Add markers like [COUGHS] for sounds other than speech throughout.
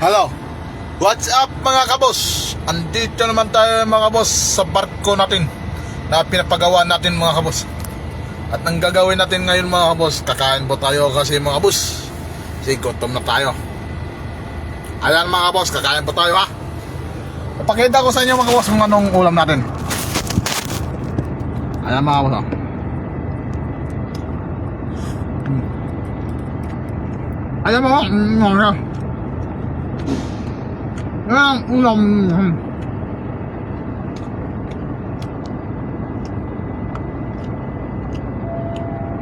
Hello. What's up mga kabos? Andito naman tayo mga kabos sa barko natin na pinapagawa natin mga kabos. At ang gagawin natin ngayon mga kabos, kakain po tayo kasi mga kabos. Kasi gutom na tayo. Ayan mga kabos, kakain po tayo ha. Papakita ko sa inyo mga kabos kung anong ulam natin. Ayan mga kabos ha. Ayan mga mm, mga Ayan, ulam. Hmm.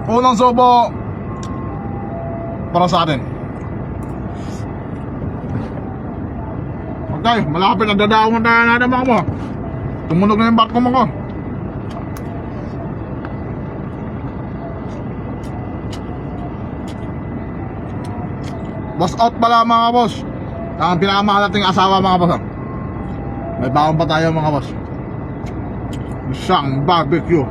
Unang sobo para sa atin. Okay, malapit na dadaong na tayo natin mga mo. Tumunog na yung barko mo ko. Boss out pala mga boss. Ang pinakamahal nating asawa mga boss. ah. May baon pa tayo mga boss. Isang barbecue.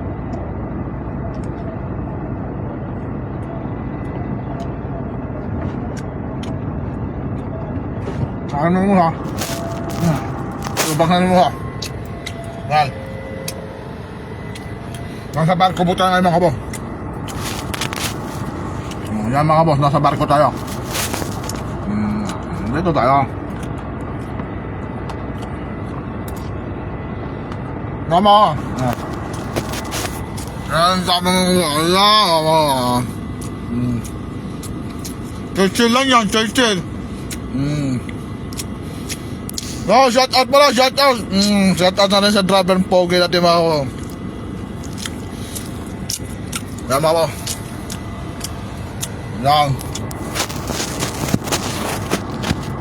Ano mo ha? Tubakan mo ha? Yan. Nasa barko po tayo ngayon mga boss. Yan mga boss, nasa barko tayo. Hmm, dito tayo. Tama. Ah. Yan, sabi mo, ala, ala. Hmm. Chill lang yan, chill, chill. Hmm. No, shout out pala, shout out. Mm, shout out na rin sa driver ng pogi natin mga ko. Yan mga ko. Yan.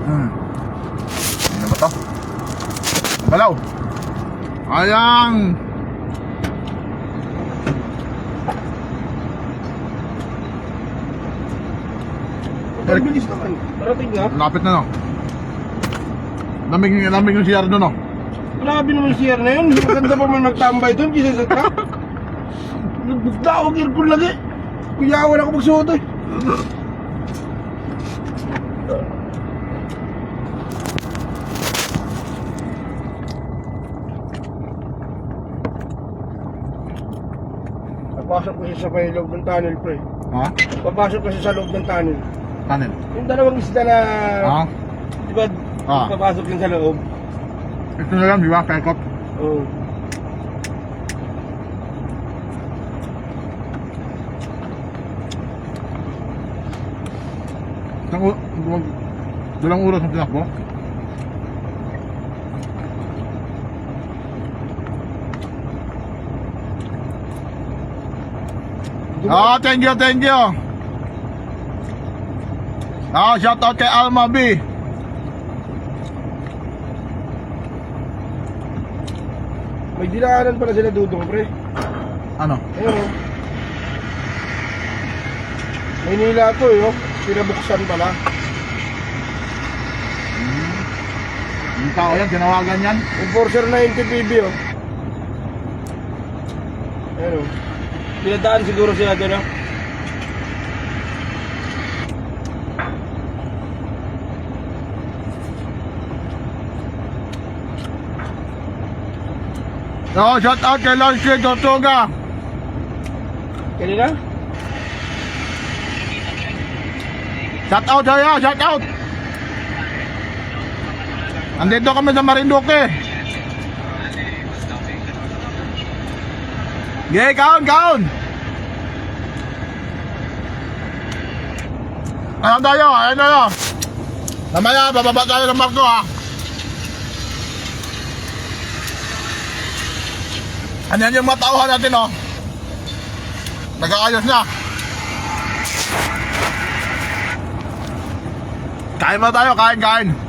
Hmm. Ano ba to? Balaw. Ayang. Ang bilis naman. Parating nga. Lapit na no. Lamig, lamig yung CR doon no. Grabe naman si Yer na yun. Maganda pa man magtambay doon kisa sa truck. Nagbugta ako aircon lagi. Kuyawan ako magsuot eh. Papasok kasi sa may loob ng tunnel, pre. Ha? Papasok kasi sa loob ng tunnel. Kanin. Yung dalawang isda na, Ha? di ba, Ah. papasok din sa loob. Ito na lang, di ba? Kaikot. Oo. Wag- Dalang oras ang tinakbo. Ah, thank you, thank you. Ah, shout out kay Alma B. May dinaanan pala sila dudong, pre. Ano? Ayun, oh. Maynila to, eh, oh. Pinabuksan pala. Yung tao yan, tinawagan yan. Enforcer 90 PB, oh. Ayun, oh. Pinadaan siguro siya doon, oh. Oh, shout out kay Lonsky Tortuga. Kanina? Shout out tayo, shout out. Andito kami sa Marinduque. Gay, kaon, kaon. Ano tayo? Ayun tayo. Mamaya, bababa tayo ng barko ha. Ano yan yung mga tauhan natin oh. Nagkaayos na. Kain mo tayo, kain, kain.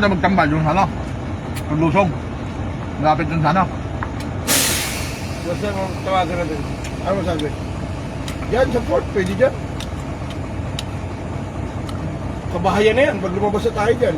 na magtambal yung sana. Yung lusog. Malapit yung sana. Ano. Basta mong tawagan natin. Ano sabi? Yan sa port, pwede dyan. Kabahayan na yan pag lumabas na tayo dyan.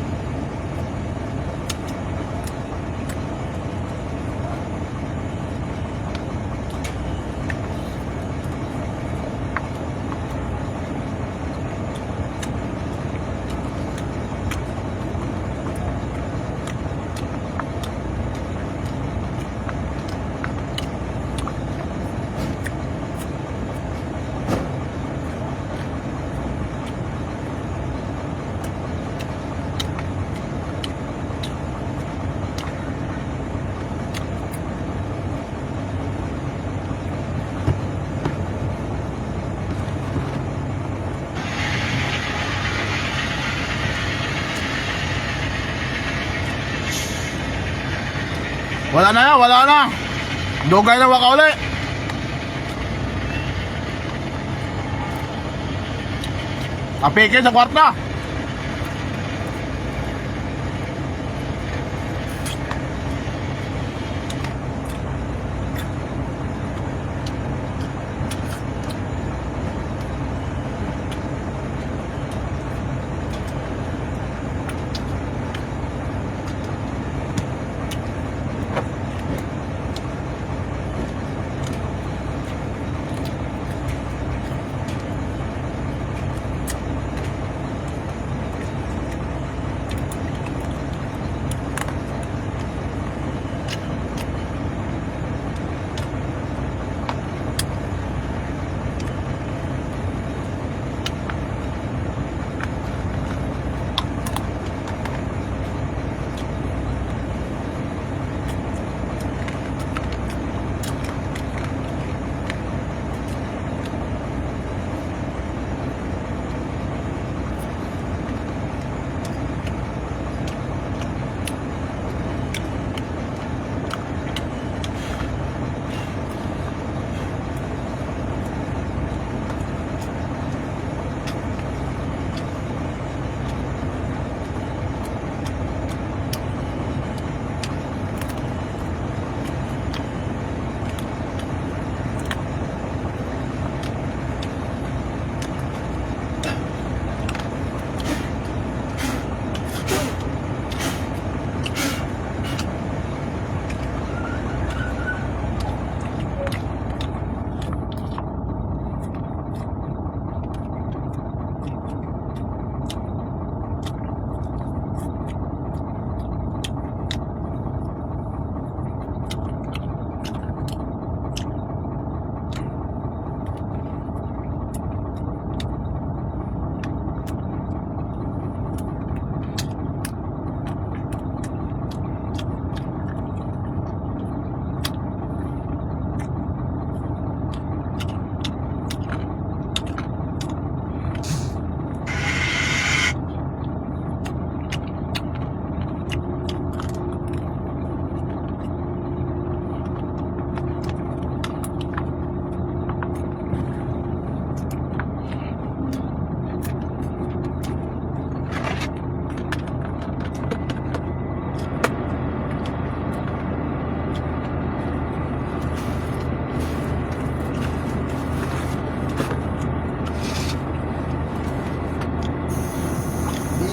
Wala na yan, wala na. Dugay na waka uli. Apike sa kwarta.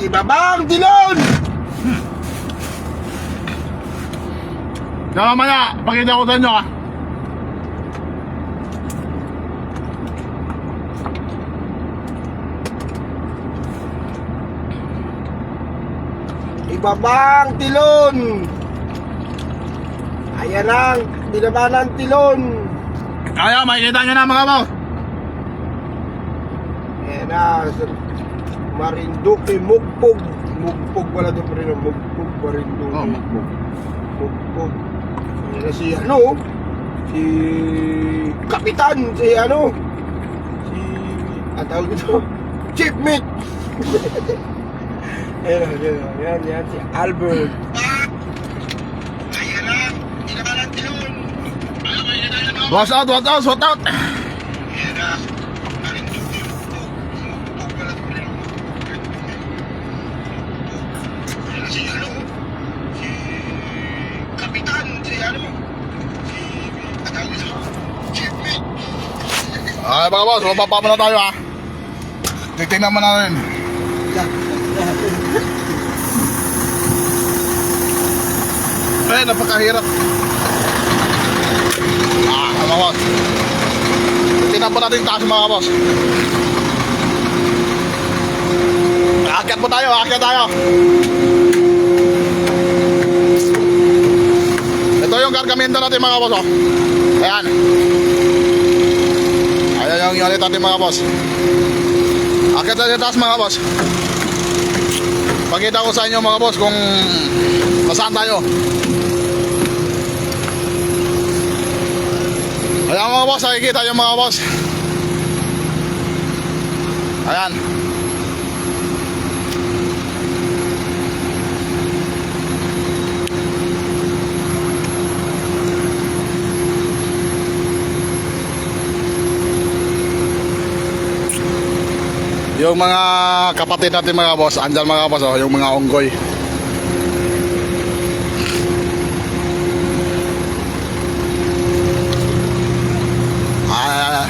Ibabang dilon! Na mamaya, pakita ko sa inyo ah. Ibabang tilon! Ayan lang, dinabanan tilon! Kaya, makikita nyo na mga boss. Ayan na. Marinduque, Mugpog. Mugpog wala doon pa rin, Mugpog, Marinduque. Oh, Mugpog. Mugpog. Ayan na si ano, si Kapitan, si ano, si, ang tawag ito, [LAUGHS] Chief Mick. [LAUGHS] Ayan, ayan, ayan, ayan, si Albert. Watch out, watch out, watch out. Ay mga boss, mapapa muna tayo ha. Titignan mo na rin. [LAUGHS] Eh, napakahirap. Ah, mga boss. Titignan po natin taas mga boss. Aakyat po tayo, aakyat tayo. Ito yung gargamento natin mga boss. Oh. Ayan. Ayan yung unit natin mga boss. Tayo sa taas mga boss. Pakita ko sa inyo mga boss kung nasaan tayo. Ayan mga boss, nakikita yung mga boss. Ayan. Yung mga kapatid natin mga boss, andyan mga boss, oh, yung mga unggoy. Ah,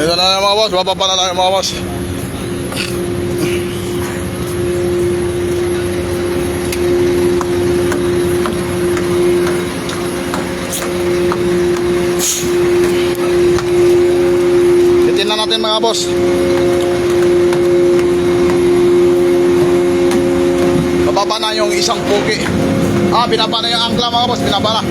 Dito na lang mga boss, bababa na lang mga boss. Bitin na natin mga boss. Bababa na yung isang pugi. Ah, binaba na yung angkla mga boss, binaba na.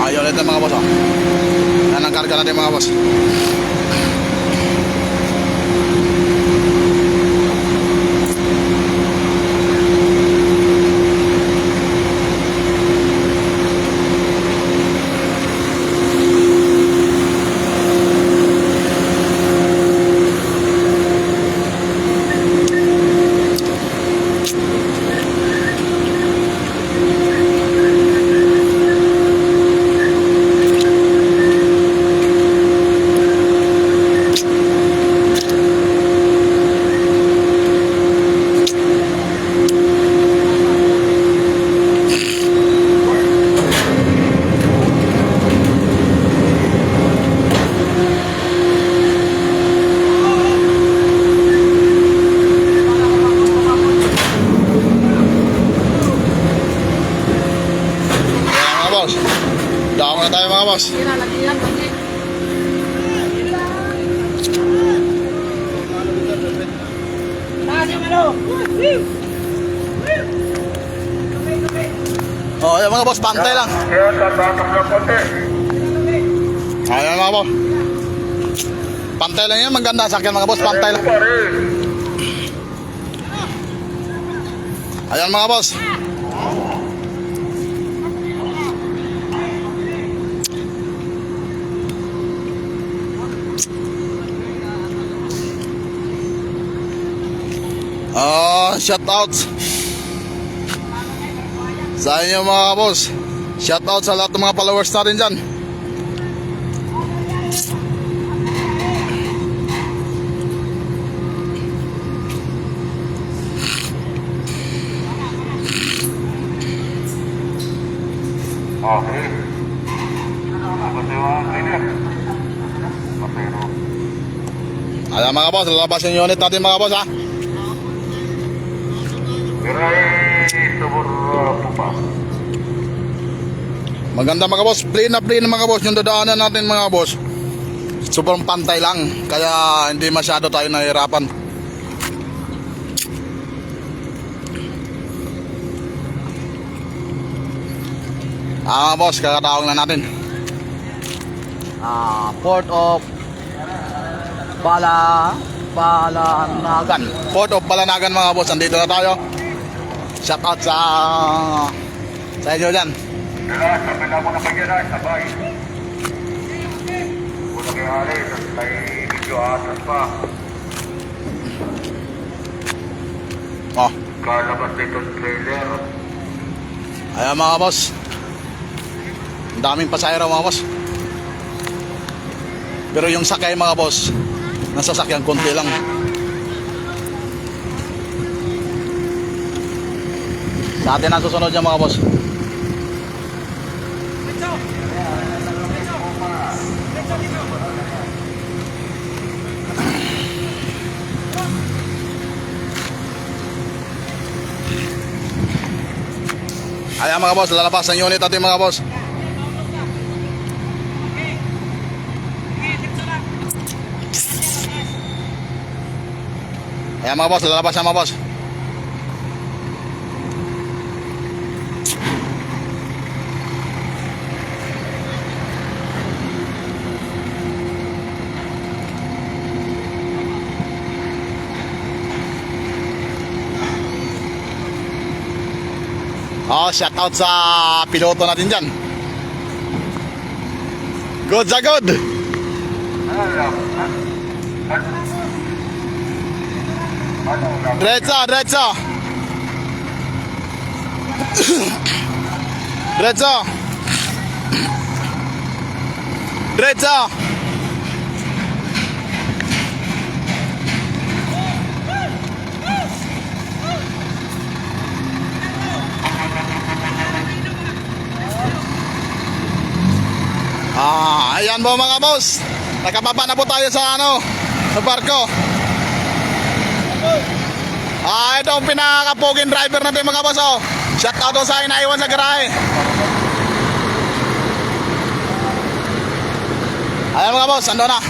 Ayaw ulit ng mga boss oh. Yan ang karga natin mga boss. Yan mga boss. Dako na tayo mga boss. Oh, ayan mga boss, pantay lang. Ayan mga boss. Pantay lang yan, maganda sa akin mga boss, pantay lang. Ayan mga boss. Ah, shout out sa inyo mga boss. Shout out sa lahat ng mga followers natin dyan. Okay. Ayan mga boss, lalabas yung unit natin mga boss ha. Maganda mga boss, plain na plain mga boss yung dadaanan natin mga boss. Sobrang pantay lang, kaya hindi masyado tayo nahihirapan. Ah boss, kakataong na natin. ah, Port of Bala Balanagan. Port of Balanagan mga boss, andito na tayo. Shout out sa sa inyo dyan. Sila, sabi na mo na na, sabay. Una kayo hari, may video atas pa. Oh, Kalabas dito sa trailer. ayan mga boss. Ang daming pasahero mga boss. Pero yung sakay mga boss, nasa sakyan konti lang. Sa atin ang susunod yan mga boss. Ayan mga boss, lalabas ang unit natin mga boss. Ayan mga boss, lalabas na mga boss. Oh, shout out sa piloto natin dyan. Good sa good. Diretso, diretso. [COUGHS] diretso. Diretso. Ah, ayan po mga boss. Nakababa na po tayo sa ano, sa barko. Ah, ito ang pinakapuging driver natin mga boss oh. Shout out sa inaiwan sa garahe. Ayan mga boss, ando na.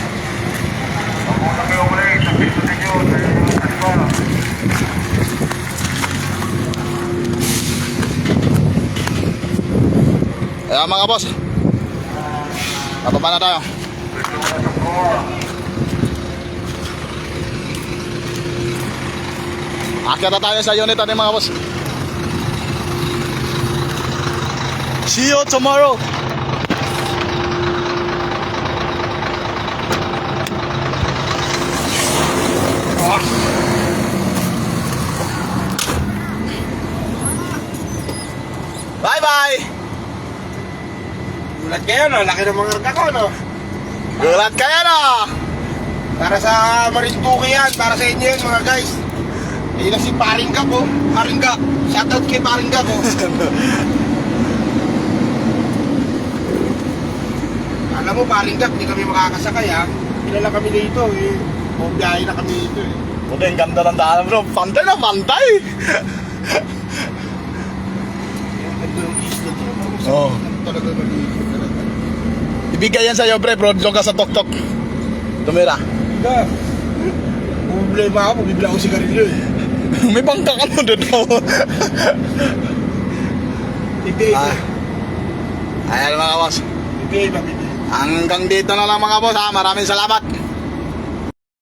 Ayan mga boss. Bababa na tayo. Akyat na tayo sa unit natin mga boss. See you tomorrow. Gulat kayo, no? Laki ng mga karga ko, no? Gulat kayo na. Para sa Marinduque yan, para sa inyo yun, mga guys. Ayun na si Paringga po. Paringga. Shoutout kay Paringga po. [LAUGHS] Alam mo, Paringga, hindi kami makakasakay, ha? Kilala kami dito, eh. Bumiyahe na kami dito, eh. Puta, ang ganda ng daanan bro. Pantay na pantay. Ang ganda ng isla dito. Oo. Talaga maliit. Ibigay yan sa'yo, pre, bro. Diyan ka sa tok-tok. Tumira. Hindi. Problema ako, bibila ako sigarilyo, eh. [LAUGHS] May bangka ka mo doon. Bibigay ah. na. Ayan mga boss. Bibigay na, bibigay. Hanggang dito na lang mga boss ha. Maraming salamat.